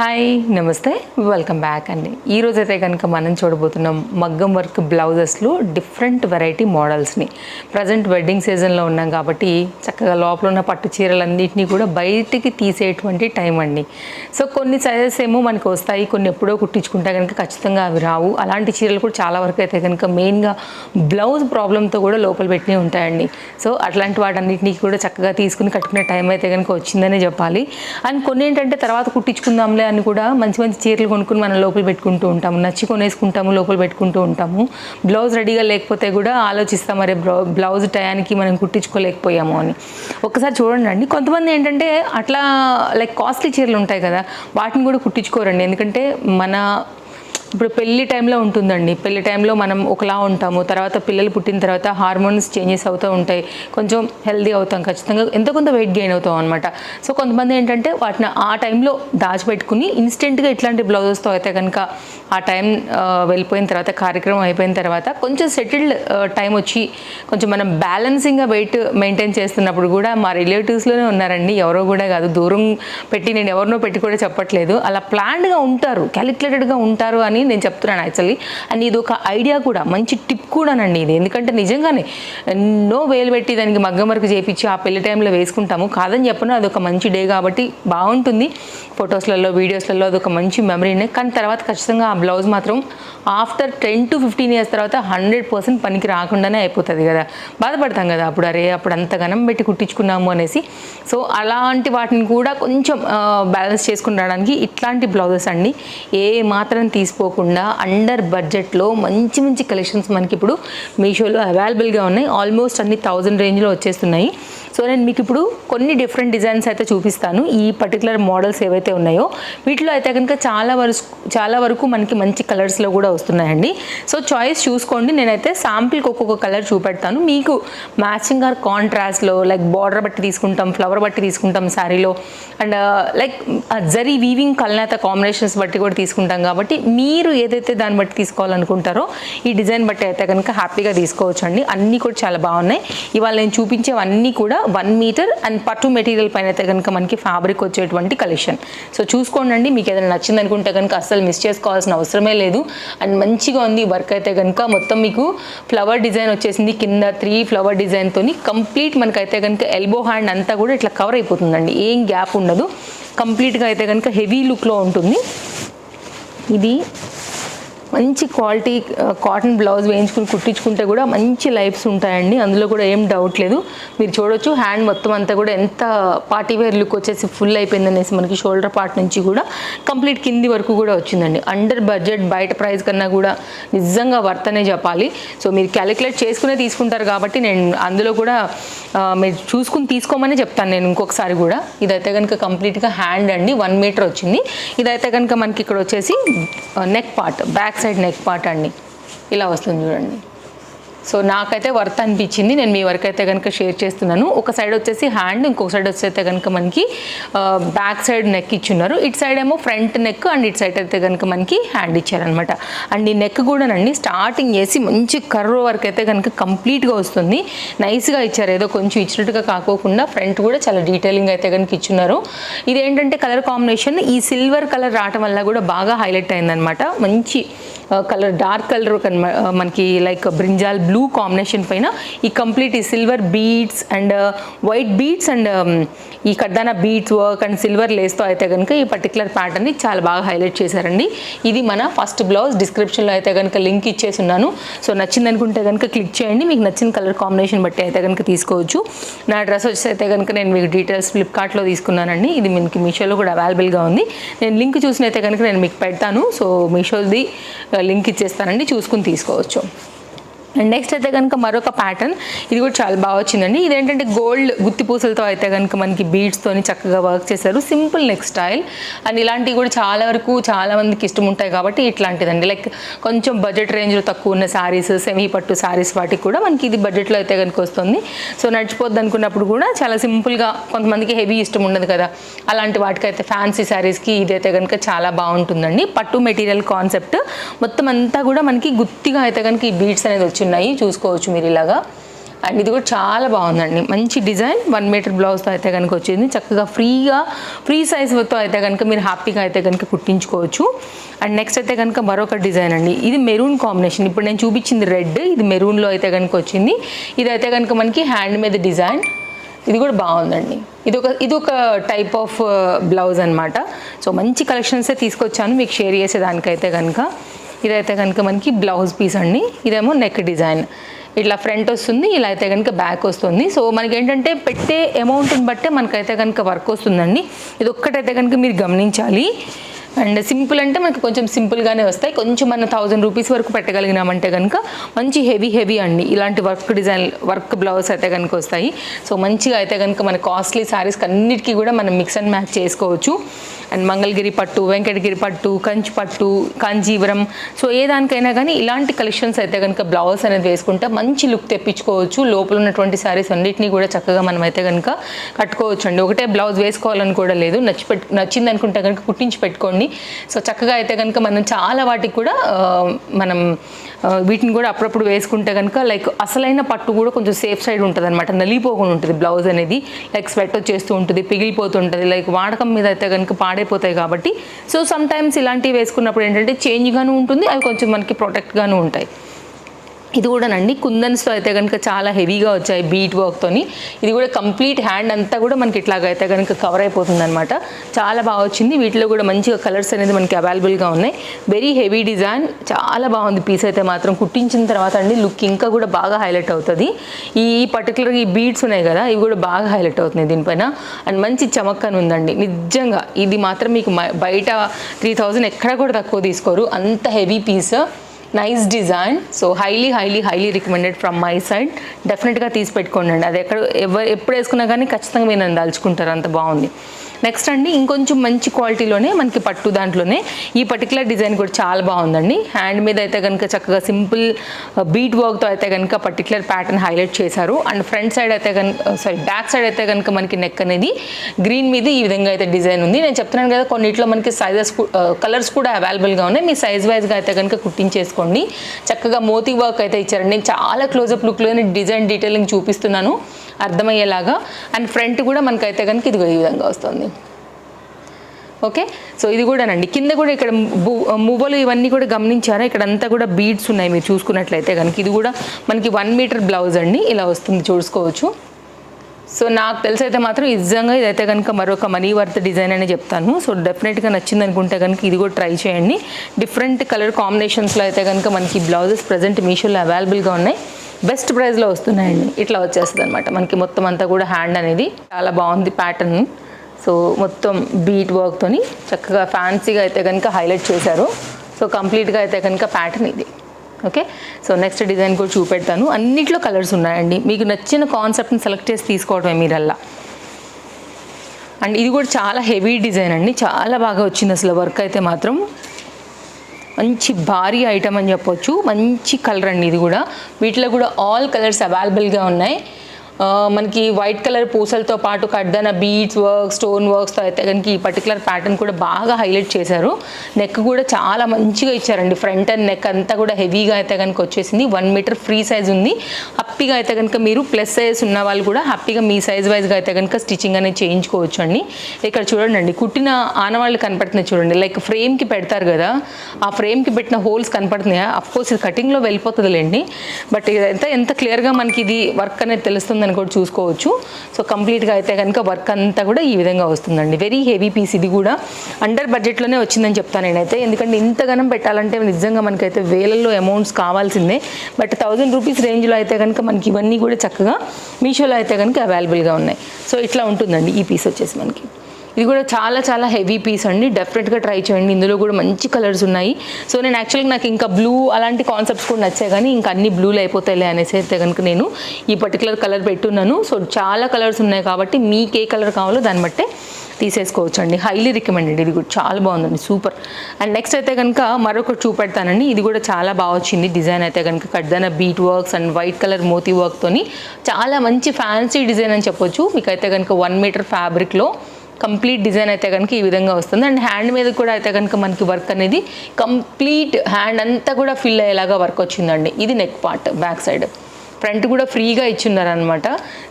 Hi నమస్తే. Welcome back అండి. ఈరోజు అయితే కనుక మనం చూడబోతున్నాం మగ్గం వర్క్ బ్లౌజెస్లో డిఫరెంట్ వెరైటీ మోడల్స్ని. ప్రజెంట్ వెడ్డింగ్ సీజన్లో ఉన్నాం కాబట్టి చక్కగా లోపల ఉన్న పట్టు చీరలన్నింటినీ కూడా బయటికి తీసేటువంటి టైం అండి. సో కొన్ని సైజెస్ ఏమో మనకు వస్తాయి కొన్ని ఎప్పుడో కుట్టించుకుంటే కనుక ఖచ్చితంగా అవి రావు. అలాంటి చీరలు కూడా చాలా వరకు అయితే కనుక మెయిన్గా బ్లౌజ్ ప్రాబ్లంతో కూడా లోపల పెట్టినవి ఉంటాయండి. సో అట్లాంటి వాటన్నిటినీ కూడా చక్కగా తీసుకుని కట్టుకునే టైం అయితే కనుక వచ్చిందనే చెప్పాలి. అండ్ కొన్ని ఏంటంటే తర్వాత కుట్టించుకుందాంలే దాన్ని కూడా మంచి మంచి చీరలు కొనుక్కుని మనం లోపల పెట్టుకుంటూ ఉంటాము. నచ్చి కొనేసుకుంటాము లోపల పెట్టుకుంటూ ఉంటాము. బ్లౌజ్ రెడీగా లేకపోతే కూడా ఆలోచిస్తాం మరి బ్లౌ- బ్లౌజ్ టయానికి మనం కుట్టించుకోలేకపోయాము అని. ఒకసారి చూడండి అండి. కొంతమంది ఏంటంటే అట్లా లైక్ కాస్ట్లీ చీరలు ఉంటాయి కదా వాటిని కూడా కుట్టించుకోరండి. ఎందుకంటే మన ఇప్పుడు పెళ్ళి టైంలో ఉంటుందండి. పెళ్ళి టైంలో మనం ఒకలా ఉంటాము. తర్వాత పిల్లలు పుట్టిన తర్వాత హార్మోన్స్ చేంజెస్ అవుతూ ఉంటాయి. కొంచెం హెల్దీ అవుతాం ఖచ్చితంగా. ఎంతో కొంత వెయిట్ గెయిన్ అవుతాం అనమాట సో కొంతమంది ఏంటంటే వాటిని ఆ టైంలో దాచిపెట్టుకుని ఇన్స్టెంట్గా ఇట్లాంటి బ్లౌజెస్తో అయితే కనుక ఆ టైం వెళ్ళిపోయిన తర్వాత కార్యక్రమం అయిపోయిన తర్వాత కొంచెం సెటిల్డ్ టైం వచ్చి కొంచెం మనం బ్యాలెన్సింగ్గా వెయిట్ మెయింటైన్ చేస్తున్నప్పుడు కూడా మా రిలేటివ్స్లోనే ఉన్నారండి. ఎవరో కూడా కాదు. దూరం పెట్టి నేను ఎవరినో పెట్టి కూడా చెప్పట్లేదు. అలా ప్లాన్డ్గా ఉంటారు. క్యాలిక్యులేటెడ్గా ఉంటారు అని నేను చెప్తున్నాను యాక్చువల్లీ. అండ్ ఇది ఒక ఐడియా కూడా మంచి టిప్ కూడానండి ఇది. ఎందుకంటే నిజంగానే ఎన్నో వేలు పెట్టి దానికి మగ్గం వరకు చేపించి ఆ పెళ్ళి టైంలో వేసుకుంటాము. కాదని చెప్పను అది ఒక మంచి డే కాబట్టి బాగుంటుంది. ఫొటోస్లలో వీడియోస్లలో అది ఒక మంచి మెమరీనే కానీ తర్వాత ఖచ్చితంగా ఆ బ్లౌజ్ మాత్రం after ten to fifteen years తర్వాత హండ్రెడ్ పర్సెంట్ పనికి రాకుండానే అయిపోతుంది కదా. బాధపడతాం కదా అప్పుడు అరే అప్పుడు అంత ఘనం పెట్టి కుట్టించుకున్నాము అనేసి. సో అలాంటి వాటిని కూడా కొంచెం బ్యాలెన్స్ చేసుకుని రావడానికి ఇట్లాంటి బ్లౌజెస్ అండి. ఏ మాత్రం తీసిపోకుండా అండర్ బడ్జెట్లో మంచి మంచి కలెక్షన్స్ మనకి ఇప్పుడు మీషోలో అవైలబుల్గా ఉన్నాయి. ఆల్మోస్ట్ అన్ని థౌజండ్ రేంజ్లో వచ్చేస్తున్నాయి. సో నేను మీకు ఇప్పుడు కొన్ని డిఫరెంట్ డిజైన్స్ అయితే చూపిస్తాను. ఈ పర్టికులర్ మోడల్స్ ఏవైతే ఉన్నాయో వీటిలో అయితే కనుక చాలా వరకు చాలా వరకు మనకి మంచి కలర్స్లో కూడా వస్తున్నాయండి. సో చాయిస్ చూసుకోండి. నేనైతే శాంపిల్కి ఒక్కొక్క కలర్ చూపెడతాను. మీకు మ్యాచింగ్ ఆర్ కాంట్రాస్ట్లో లైక్ బార్డర్ బట్టి తీసుకుంటాం ఫ్లవర్ బట్టి తీసుకుంటాం శారీలో. అండ్ లైక్ జరీ వీవింగ్ కల్నేత కాంబినేషన్స్ బట్టి కూడా తీసుకుంటాం కాబట్టి మీ మీరు ఏదైతే దాన్ని బట్టి తీసుకోవాలనుకుంటారో ఈ డిజైన్ బట్టి అయితే కనుక హ్యాపీగా తీసుకోవచ్చు అండి అన్నీ కూడా చాలా బాగున్నాయి. ఇవాళ నేను చూపించేవన్నీ కూడా వన్ మీటర్ అండ్ పట్టు మెటీరియల్ పైన అయితే కనుక మనకి ఫ్యాబ్రిక్ వచ్చేటువంటి కలెక్షన్ సో చూసుకోండి అండి మీకు ఏదైనా నచ్చింది అనుకుంటే కనుక అస్సలు మిస్ చేసుకోవాల్సిన అవసరమే లేదు. అండ్ మంచిగా ఉంది వర్క్ అయితే కనుక. మొత్తం మీకు ఫ్లవర్ డిజైన్ వచ్చేసింది. కింద త్రీ ఫ్లవర్ డిజైన్తో కంప్లీట్ మనకైతే కనుక ఎల్బో హ్యాండ్ అంతా కూడా ఇట్లా కవర్ అయిపోతుందండి. ఏం గ్యాప్ ఉండదు. కంప్లీట్గా అయితే కనుక హెవీ లుక్లో ఉంటుంది. ఇది మంచి క్వాలిటీ కాటన్ బ్లౌజ్ వేయించుకుని కుట్టించుకుంటే కూడా మంచి లైఫ్స్ ఉంటాయండి. అందులో కూడా ఏం డౌట్ లేదు. మీరు చూడొచ్చు హ్యాండ్ మొత్తం అంతా కూడా ఎంత పార్టీ వేర్ లుక్ వచ్చేసి ఫుల్ అయిపోయింది అనేసి మనకి షోల్డర్ పార్ట్ నుంచి కూడా కంప్లీట్ కింది వరకు కూడా వచ్చిందండి. అండర్ బడ్జెట్ బయట ప్రైస్ కన్నా కూడా నిజంగా వర్త్ అనే చెప్పాలి. సో మీరు క్యాలిక్యులేట్ చేసుకునే తీసుకుంటారు కాబట్టి నేను అందులో కూడా మీరు చూసుకుని తీసుకోమని చెప్తాను నేను ఇంకొకసారి కూడా. ఇదైతే కనుక కంప్లీట్గా హ్యాండ్ అండి వన్ మీటర్ వచ్చింది. ఇదైతే కనుక మనకి ఇక్కడ వచ్చేసి neck part back side neck part అండి ఇలా వస్తుంది చూడండి. సో నాకైతే వర్త్ అనిపించింది. నేను మీ వరకు అయితే కనుక షేర్ చేస్తున్నాను. ఒక సైడ్ వచ్చేసి హ్యాండ్ ఇంకొక సైడ్ వచ్చేస్తే కనుక మనకి బ్యాక్ సైడ్ నెక్ ఇచ్చున్నారు. ఇటు సైడ్ ఏమో ఫ్రంట్ నెక్ అండ్ ఇటు సైడ్ అయితే కనుక మనకి హ్యాండ్ ఇచ్చారనమాట అండ్ ఈ నెక్ కూడానండి స్టార్టింగ్ చేసి మంచి కర్వ్ వరకు అయితే కనుక కంప్లీట్గా వస్తుంది. నైస్గా ఇచ్చారు. ఏదో కొంచెం ఇచ్చినట్టుగా కాకోకుండా ఫ్రంట్ కూడా చాలా డీటెయిలింగ్ అయితే కనుక ఇచ్చున్నారు. ఇదేంటంటే కలర్ కాంబినేషన్ ఈ సిల్వర్ కలర్ రావటం వల్ల కూడా బాగా హైలైట్ అయిందనమాట మంచి కలర్ డార్క్ కలర్ మనకి లైక్ బ్రింజాల్ బ్లూ కాంబినేషన్ పైన ఈ కంప్లీట్ ఈ silver beads and white beads and ఈ కడ్డానా బీడ్స్ వర్క్ అండ్ సిల్వర్ లేస్తో అయితే కనుక ఈ పర్టికులర్ ప్యాటర్న్ని చాలా బాగా హైలైట్ చేశారండి. ఇది మన ఫస్ట్ బ్లౌజ్ డిస్క్రిప్షన్లో అయితే కనుక లింక్ ఇచ్చేసి ఉన్నాను. సో నచ్చింది అనుకుంటే కనుక క్లిక్ చేయండి. మీకు నచ్చిన కలర్ కాంబినేషన్ బట్టి అయితే కనుక తీసుకోవచ్చు. నా డ్రెస్ వచ్చి అయితే కనుక నేను మీకు డీటెయిల్స్ ఫ్లిప్కార్ట్లో తీసుకున్నానండి. ఇది మీకు మీషోలో కూడా అవైలబుల్గా ఉంది. నేను లింక్ చూసినైతే కనుక నేను మీకు పెడతాను. సో మీషోది uh, లింక్ ఇచ్చేస్తానండి. చూసుకుని తీసుకోవచ్చు. అండ్ నెక్స్ట్ అయితే కనుక మరొక ప్యాటర్న్. ఇది కూడా చాలా బాగా వచ్చిందండి. ఇదేంటంటే గోల్డ్ గుత్తి పూసలతో అయితే కనుక మనకి బీడ్స్తోని చక్కగా వర్క్ చేశారు. Simple neck style. అండ్ ఇలాంటివి కూడా చాలా వరకు చాలా మందికి ఇష్టం ఉంటాయి కాబట్టి ఇట్లాంటిదండి. లైక్ కొంచెం బడ్జెట్ రేంజ్లో తక్కువ ఉన్న శారీస్ సెమీ పట్టు శారీస్ వాటికి కూడా మనకి ఇది బడ్జెట్లో అయితే కనుక వస్తుంది. సో నడిచిపోద్ది అనుకున్నప్పుడు కూడా చాలా సింపుల్గా కొంతమందికి హెవీ ఇష్టం ఉండదు కదా. అలాంటి వాటికైతే ఫ్యాన్సీ శారీస్కి ఇదైతే కనుక చాలా బాగుంటుందండి. పట్టు మెటీరియల్ కాన్సెప్ట్. మొత్తం అంతా కూడా మనకి గుత్తిగా అయితే కనుక ఈ బీడ్స్ అనేది వచ్చింది ఉన్నాయి చూసుకోవచ్చు మీరు ఇలాగా. అండ్ ఇది కూడా చాలా బాగుందండి. మంచి డిజైన్ వన్ మీటర్ బ్లౌజ్తో అయితే కనుక వచ్చింది. చక్కగా ఫ్రీగా ఫ్రీ సైజ్తో అయితే కనుక మీరు హ్యాపీగా అయితే కనుక కుట్టించుకోవచ్చు. అండ్ నెక్స్ట్ అయితే కనుక మరొక డిజైన్ అండి. ఇది మెరూన్ కాంబినేషన్. ఇప్పుడు నేను చూపించింది రెడ్ ఇది మెరూన్లో అయితే కనుక వచ్చింది. ఇది అయితే కనుక మనకి హ్యాండ్ మీద డిజైన్. ఇది కూడా బాగుందండి. ఇది ఒక ఇది ఒక టైప్ ఆఫ్ బ్లౌజ్ అనమాట సో మంచి కలెక్షన్సే తీసుకొచ్చాను. మీకు షేర్ చేసేదానికైతే కనుక ఇదైతే కనుక మనకి బ్లౌజ్ పీస్ అండి. ఇదేమో నెక్ డిజైన్ ఇట్లా ఫ్రంట్ వస్తుంది ఇలా అయితే కనుక బ్యాక్ వస్తుంది. సో మనకి ఏంటంటే పెట్టే అమౌంట్ని బట్టే మనకైతే కనుక వర్క్ వస్తుందండి. ఇది ఒక్కటైతే కనుక మీరు గమనించాలి. అండ్ సింపుల్ అంటే మనకు కొంచెం సింపుల్గానే వస్తాయి. కొంచెం మన థౌజండ్ రూపీస్ వరకు పెట్టగలిగినామంటే కనుక మంచి హెవీ హెవీ అండి. ఇలాంటి వర్క్ డిజైన్ వర్క్ బ్లౌజ్ అయితే కనుక వస్తాయి. సో మంచిగా అయితే కనుక మన కాస్ట్లీ శారీస్కి అన్నిటికీ కూడా మనం మిక్స్ అండ్ మ్యాచ్ చేసుకోవచ్చు. అండ్ మంగళగిరి పట్టు వెంకటగిరి పట్టు కంచి పట్టు కాంజీవరం. సో ఏ దానికైనా కానీ ఇలాంటి కలెక్షన్స్ అయితే కనుక బ్లౌజ్ అనేది వేసుకుంటే మంచి లుక్ తెప్పించుకోవచ్చు. లోపల ఉన్నటువంటి శారీస్ అన్నిటినీ కూడా చక్కగా మనం అయితే కనుక కట్టుకోవచ్చు అండి ఒకటే బ్లౌజ్ వేసుకోవాలని కూడా లేదు. నచ్చి పెట్టు నచ్చింది అనుకుంటే కనుక కుట్టించి పెట్టుకోండి. సో చక్కగా అయితే కనుక మనం చాలా వాటికి కూడా మనం వీటిని కూడా అప్పుడప్పుడు వేసుకుంటే కనుక లైక్ అసలైన పట్టు కూడా కొంచెం సేఫ్ సైడ్ ఉంటుంది అనమాట నలిగిపోకుండా ఉంటుంది బ్లౌజ్ అనేది. లైక్ స్వెట్ వచ్చేస్తూ ఉంటుంది పిగిలిపోతుంటుంది లైక్ వాడకం మీద అయితే కనుక పాడైపోతాయి కాబట్టి. సో సమ్ టైమ్స్ ఇలాంటివి వేసుకున్నప్పుడు ఏంటంటే చేంజ్గాను ఉంటుంది అవి కొంచెం మనకి ప్రొటెక్ట్గాను ఉంటాయి. ఇది కూడానండి కుందన్స్తో అయితే కనుక చాలా హెవీగా వచ్చాయి బీట్ వర్క్తోని ఇది కూడా కంప్లీట్ హ్యాండ్ అంతా కూడా మనకి ఇట్లాగైతే కనుక కవర్ అయిపోతుంది అనమాట చాలా బాగా వచ్చింది. వీటిలో కూడా మంచిగా కలర్స్ అనేది మనకి అవైలబుల్గా ఉన్నాయి. Very heavy design. చాలా బాగుంది. పీస్ అయితే మాత్రం కుట్టించిన తర్వాత అండి లుక్ ఇంకా కూడా బాగా హైలైట్ అవుతుంది. ఈ పర్టికులర్ ఈ బీడ్స్ ఉన్నాయి కదా ఇవి కూడా బాగా హైలైట్ అవుతున్నాయి దీనిపైన. అండ్ మంచి చమక్కని ఉందండి. నిజంగా ఇది మాత్రం మీకు బయట త్రీ థౌజండ్ ఎక్కడ కూడా తక్కువ తీసుకోరు. అంత heavy piece. Nice design so highly highly highly recommended from my side డెఫినెట్గా తీసి పెట్టుకోండి అది ఎక్కడ ఎవరు ఎప్పుడు వేసుకున్నా కానీ ఖచ్చితంగా మీరు నన్ను దాల్చుకుంటారు అంత బాగుంది. నెక్స్ట్ అండి ఇంకొంచెం మంచి క్వాలిటీలోనే మనకి పట్టు దాంట్లోనే ఈ పర్టికులర్ డిజైన్ కూడా చాలా బాగుందండి. హ్యాండ్ మీద అయితే కనుక చక్కగా సింపుల్ బీట్ వర్క్తో అయితే కనుక పర్టికులర్ ప్యాటర్న్ హైలైట్ చేశారు. అండ్ ఫ్రంట్ సైడ్ అయితే కనుక సారీ బ్యాక్ సైడ్ అయితే కనుక మనకి నెక్ అనేది గ్రీన్ మీద ఈ విధంగా అయితే డిజైన్ ఉంది. నేను చెప్తున్నాను కదా కొన్నిట్లో మనకి సైజెస్ కలర్స్ uh, కూడా అవైలబుల్గా ఉన్నాయి. మీ సైజ్ వైజ్గా అయితే కనుక కుట్టించేసుకోండి. చక్కగా మోతీ వర్క్ అయితే ఇచ్చారండి. నేను చాలా క్లోజప్ లుక్లోనే డిజైన్ డీటెయిలింగ్ చూపిస్తున్నాను. అర్థమయ్యేలాగా. అండ్ ఫ్రంట్ కూడా మనకైతే కనుక ఇది ఈ విధంగా వస్తుంది. ఓకే? సో ఇది కూడానండి. కింద కూడా ఇక్కడ మువ్వలు ఇవన్నీ కూడా గమనించారా? ఇక్కడ అంతా కూడా బీడ్స్ ఉన్నాయి మీరు చూసుకున్నట్లయితే కనుక ఇది కూడా మనకి వన్ మీటర్ బ్లౌజ్ అండి. ఇలా వస్తుంది చూసుకోవచ్చు. సో నాకు తెలిసి అయితే మాత్రం నిజంగా ఇదైతే కనుక మరొక మనీ వర్త్ డిజైన్ అనే చెప్తాను. సో డెఫినెట్గా నచ్చింది అనుకుంటే కనుక ఇది కూడా ట్రై చేయండి. డిఫరెంట్ కలర్ కాంబినేషన్స్లో అయితే కనుక మనకి బ్లౌజెస్ ప్రజెంట్ మీషోలో అవైలబుల్గా ఉన్నాయి. బెస్ట్ ప్రైస్లో వస్తున్నాయండి. ఇట్లా వచ్చేస్తుంది అనమాట మనకి మొత్తం అంతా కూడా హ్యాండ్ అనేది చాలా బాగుంది ప్యాటర్న్ సో మొత్తం బీట్ వర్క్తోని చక్కగా ఫ్యాన్సీగా అయితే కనుక హైలైట్ చేశారు. సో కంప్లీట్గా అయితే కనుక ప్యాటర్న్ ఇది. ఓకే సో నెక్స్ట్ డిజైన్ కూడా చూపెడతాను. అన్నిట్లో కలర్స్ ఉన్నాయండి. మీకు నచ్చిన కాన్సెప్ట్ని సెలెక్ట్ చేసి తీసుకోవడమే మీరల్లా. అండ్ ఇది కూడా చాలా హెవీ డిజైన్ అండి. చాలా బాగా వచ్చింది అసలు వర్క్ అయితే మాత్రం. మంచి భారీ ఐటమ్ అని చెప్పొచ్చు. మంచి కలర్ అండి ఇది కూడా. వీటిలో కూడా ఆల్ కలర్స్ అవైలబుల్గా ఉన్నాయి. మనకి వైట్ కలర్ పూసలతో పాటు కడ్దన బీడ్స్ వర్క్ స్టోన్ వర్క్స్తో అయితే కనుక ఈ పర్టికులర్ ప్యాటర్న్ కూడా బాగా హైలైట్ చేశారు. నెక్ కూడా చాలా మంచిగా ఇచ్చారండి. ఫ్రంట్ అండ్ నెక్ అంతా కూడా హెవీగా అయితే కనుక వచ్చేసింది. వన్ మీటర్ ఫ్రీ సైజ్ ఉంది. హ్యాపీగా అయితే కనుక మీరు ప్లస్ సైజ్ ఉన్న వాళ్ళు కూడా హ్యాపీగా మీ సైజ్ వైజ్గా అయితే కనుక స్టిచ్చింగ్ అనేది చేయించుకోవచ్చు అండి ఇక్కడ చూడండి కుట్టిన ఆనవాళ్ళు కనపడుతున్నాయి చూడండి. లైక్ ఫ్రేమ్కి పెడతారు కదా ఆ ఫ్రేమ్కి పెట్టిన హోల్స్ కనపడుతున్నాయా? అఫ్కోర్స్ ఇది కటింగ్లో వెళ్ళిపోతుందిలేండి. బట్ ఇదంతా ఎంత క్లియర్గా మనకి ఇది వర్క్ అనేది తెలుస్తుంది అని కూడా చూసుకోవచ్చు. సో కంప్లీట్గా అయితే కనుక వర్క్ అంతా కూడా ఈ విధంగా వస్తుందండి. వెరీ హెవీ పీస్ ఇది కూడా. అండర్ బడ్జెట్లోనే వచ్చిందని చెప్తాను నేనైతే. ఎందుకంటే ఇంతగానం పెట్టాలంటే నిజంగా మనకైతే వేలల్లో అమౌంట్స్ కావాల్సిందే. బట్ థౌజండ్ రూపీస్ రేంజ్లో అయితే కనుక మనకి ఇవన్నీ కూడా చక్కగా మీషోలో అయితే కనుక అవైలబుల్గా ఉన్నాయి. సో ఇట్లా ఉంటుందండి. ఈ పీస్ వచ్చేసి మనకి. ఇది కూడా చాలా చాలా హెవీ పీస్ అండి. డెఫినెట్గా ట్రై చేయండి. ఇందులో కూడా మంచి కలర్స్ ఉన్నాయి. సో నేను యాక్చువల్గా నాకు ఇంకా బ్లూ అలాంటి కాన్సెప్ట్స్ కూడా నచ్చాయి. కానీ ఇంకా అన్ని బ్లూలు అయిపోతాయిలే అనేసి అయితే కనుక నేను ఈ పర్టికులర్ కలర్ పెట్టున్నాను. సో చాలా కలర్స్ ఉన్నాయి కాబట్టి మీకు ఏ కలర్ కావాలో దాన్ని బట్టే తీసేసుకోవచ్చు అండి హైలీ రికమెండెడ్ ఇది కూడా చాలా బాగుందండి. సూపర్ అండ్ నెక్స్ట్ అయితే కనుక మరొకటి చూపెడతానండి. ఇది కూడా చాలా బాగా వచ్చింది. డిజైన్ అయితే కనుక కడ్దన bead works and white colour Moti వర్క్తోని చాలా మంచి ఫ్యాన్సీ డిజైన్ అని చెప్పొచ్చు. మీకైతే కనుక వన్ మీటర్ ఫ్యాబ్రిక్లో కంప్లీట్ డిజైన్ అయితే కనుక ఈ విధంగా వస్తుంది. అండ్ హ్యాండ్ మీద కూడా అయితే కనుక మనకి వర్క్ అనేది కంప్లీట్ హ్యాండ్ అంతా కూడా ఫిల్ అయ్యేలాగా వర్క్ వచ్చిందండి. ఇది neck part back side front కూడా ఫ్రీగా ఇచ్చున్నారనమాట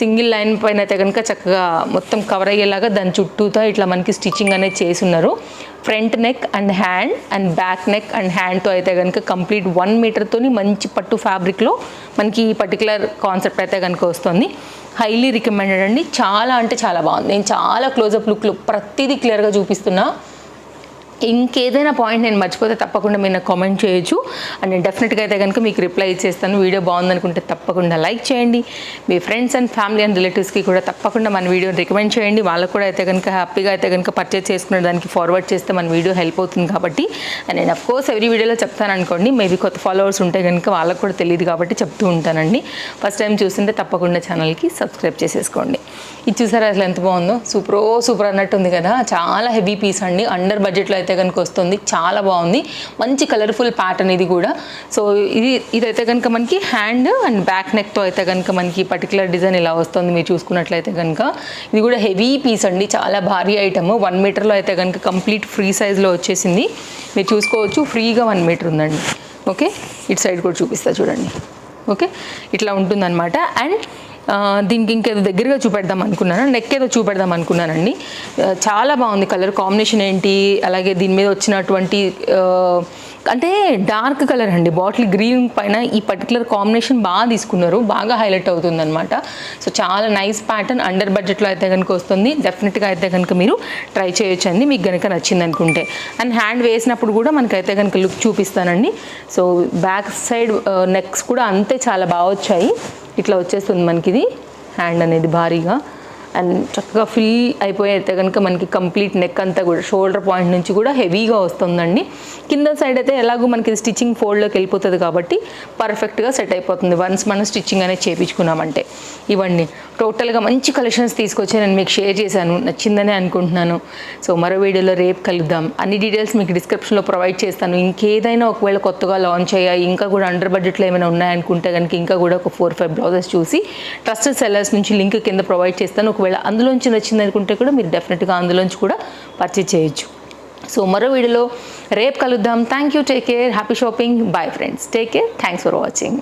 సింగిల్ లైన్ పైన అయితే కనుక చక్కగా మొత్తం కవర్ అయ్యేలాగా దాని చుట్టూతో ఇట్లా మనకి స్టిచ్చింగ్ అనేది చేసున్నారు front neck and hand and back neck and హ్యాండ్తో అయితే కనుక కంప్లీట్ వన్ మీటర్తోని మంచి పట్టు ఫ్యాబ్రిక్లో మనకి ఈ పర్టికులర్ కాన్సెప్ట్ అయితే కనుక వస్తుంది. హైలీ రికమెండెడ్ అండి. చాలా అంటే చాలా బాగుంది. నేను చాలా క్లోజప్ లుక్లు ప్రతిదీ క్లియర్గా చూపిస్తున్నా. ఇంకేదైనా పాయింట్ నేను మర్చిపోతే తప్పకుండా మీరు నాకు కామెంట్ చేయొచ్చు. అండ్ నేను డెఫినెట్గా అయితే కనుక మీకు రిప్లై ఇచ్చేస్తాను. వీడియో బాగుందనుకుంటే తప్పకుండా లైక్ చేయండి. మీ ఫ్రెండ్స్ అండ్ ఫ్యామిలీ అండ్ రిలేటివ్స్కి కూడా తప్పకుండా మన వీడియోని రికమెండ్ చేయండి. వాళ్ళకు కూడా అయితే కనుక హ్యాపీగా అయితే కనుక పర్చేస్ చేసుకునే దానికి ఫార్వర్డ్ చేస్తే మన వీడియో హెల్ప్ అవుతుంది కాబట్టి. అండ్ నేను అఫ్ కోర్స్ ఎవ్రీ వీడియోలో చెప్తాను అనుకోండి. మేబీ కొత్త ఫాలోవర్స్ ఉంటే కనుక వాళ్ళకు కూడా తెలియదు కాబట్టి చెప్తూ ఉంటానండి. ఫస్ట్ టైం చూస్తుంటే తప్పకుండా ఛానల్కి సబ్స్క్రైబ్ చేసేసుకోండి. ఇది చూసారా అసలు ఎంత బాగుందో? సూపర్ సూపర్ అన్నట్టు ఉంది కదా. చాలా హెవీ పీస్ అండి. అండర్ బడ్జెట్లో అయితే కనుక వస్తుంది. చాలా బాగుంది. మంచి కలర్ఫుల్ ప్యాటర్న్ ఇది కూడా. సో ఇది ఇదైతే కనుక మనకి హ్యాండ్ అండ్ బ్యాక్ నెక్తో అయితే కనుక మనకి పర్టికులర్ డిజైన్ ఇలా వస్తుంది. మీరు చూసుకున్నట్లయితే కనుక ఇది కూడా హెవీ పీస్ అండి. చాలా భారీ ఐటమ్ వన్ మీటర్లో అయితే కనుక కంప్లీట్ ఫ్రీ సైజ్లో వచ్చేసింది. మీరు చూసుకోవచ్చు. ఫ్రీగా వన్ మీటర్ ఉందండి. ఓకే ఇటు సైడ్ కూడా చూపిస్తా చూడండి. ఓకే ఇట్లా ఉంటుందన్నమాట. అండ్ దీనికి ఇంకేదో దగ్గరగా చూపెడదాం అనుకున్నాను? నెక్ ఏదో చూపెడదాం అనుకున్నానండి. చాలా బాగుంది కలర్ కాంబినేషన్ ఏంటి? అలాగే దీని మీద వచ్చినటువంటి అంటే డార్క్ కలర్ అండి. బాటిల్ గ్రీన్ పైన ఈ పర్టికులర్ కాంబినేషన్ బాగా తీసుకున్నారు. బాగా హైలైట్ అవుతుంది అనమాట సో చాలా నైస్ ప్యాటర్న్. అండర్ బడ్జెట్లో అయితే కనుక వస్తుంది. డెఫినెట్గా అయితే కనుక మీరు ట్రై చేయొచ్చండి. మీకు కనుక నచ్చింది అనుకుంటే. అండ్ హ్యాండ్ వేసినప్పుడు కూడా మనకైతే కనుక లుక్ చూపిస్తానండి. సో బ్యాక్ సైడ్ నెక్స్ కూడా అంతే చాలా బాగా వచ్చాయి. ఇట్లా వచ్చేస్తుంది మనకి ఇది హ్యాండ్ అనేది భారీగా. అండ్ చక్కగా ఫిల్ అయిపోయితే అయితే కనుక మనకి కంప్లీట్ నెక్ అంతా కూడా షోల్డర్ పాయింట్ నుంచి కూడా హెవీగా వస్తుందండి. కింద సైడ్ అయితే ఎలాగో మనకి స్టిచ్చింగ్ ఫోల్డ్లోకి వెళ్ళిపోతుంది కాబట్టి పర్ఫెక్ట్గా సెట్ అయిపోతుంది. వన్స్ మనం స్టిచ్చింగ్ అనేది చేయించుకున్నామంటే ఇవన్నీ. టోటల్గా మంచి కలెక్షన్స్ తీసుకొచ్చి నేను మీకు షేర్ చేశాను. నచ్చిందని అనుకుంటున్నాను. సో మరో వీడియోలో రేపు కలుద్దాం. అన్ని డీటెయిల్స్ మీకు డిస్క్రిప్షన్లో ప్రొవైడ్ చేస్తాను. ఇంకేదైనా ఒకవేళ కొత్తగా లాంచ్ అయ్యాయి ఇంకా కూడా అండర్ బడ్జెట్లో ఏమైనా ఉన్నాయనుకుంటే కనుక ఇంకా కూడా ఒక ఫోర్ ఫైవ్ బ్లౌజెస్ చూసి ట్రస్టెడ్ సెల్లర్స్ నుంచి లింక్ కింద ప్రొవైడ్ చేస్తాను. ఒకవేళ అందులోంచి నచ్చింది అనుకుంటే కూడా మీరు డెఫినెట్గా అందులోంచి కూడా పర్చేజ్ చేయొచ్చు. సో మరో వీడియోలో రేపు కలుద్దాం. Thank you take care happy shopping bye friends take care thanks for watching